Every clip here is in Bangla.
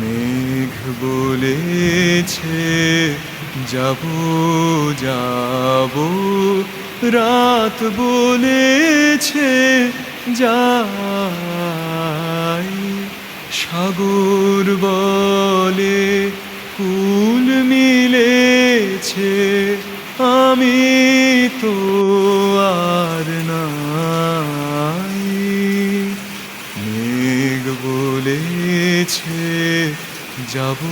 মেঘ বলেছে যাব যাব। রাত বলেছে যাই। সাগর বলে কুল মিলেছে। আমি তো আর নাই মেঘ বলেছে যাব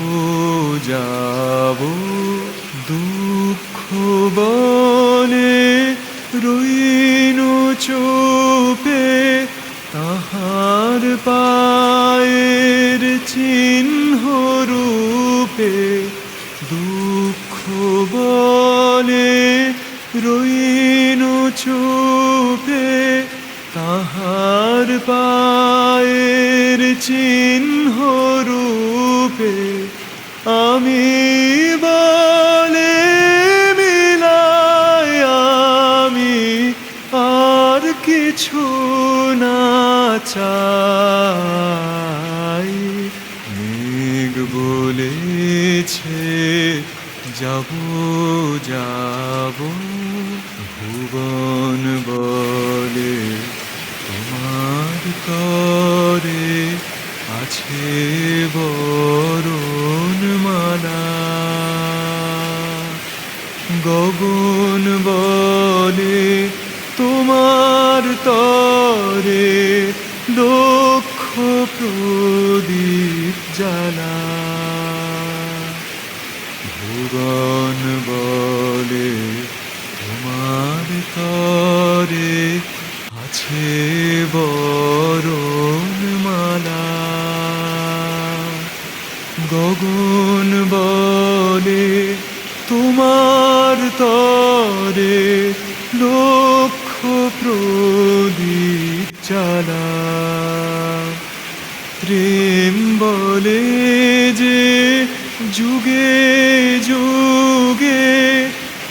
যাব দুঃখ বলে রইনু চোপে তাহার পায়ের চিহ্ন রূপে। দুঃখ বলে রইনু চোপে তাহার পায়ের চিহ্ন রূপে আমি বলে মিলাই আমি আর কিছু না চাই। মেঘ বলেছে যাব যাব। আছে বরণ মালা। গগন বলে তোমার তরে লক্ষ প্রদীপ জ্বালা। ভুবন বলে গগন বলে তোমার তরে লক্ষ প্রদীপ চালা প্রেম বলে যে যুগে যুগে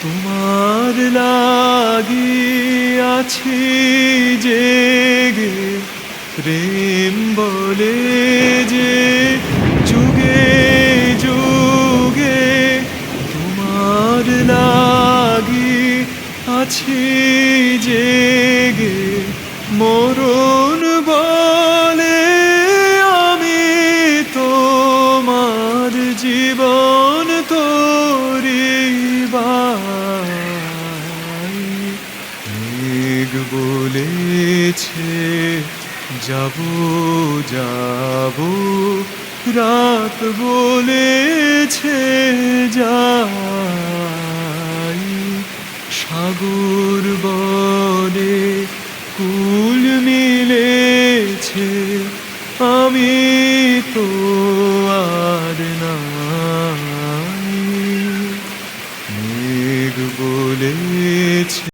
তোমার লাগি আছি জেগে। প্রেম বলে যে বলেছে যাব যাব। রাত বলেছে যাই। সাগর বলে কুল মিলেছে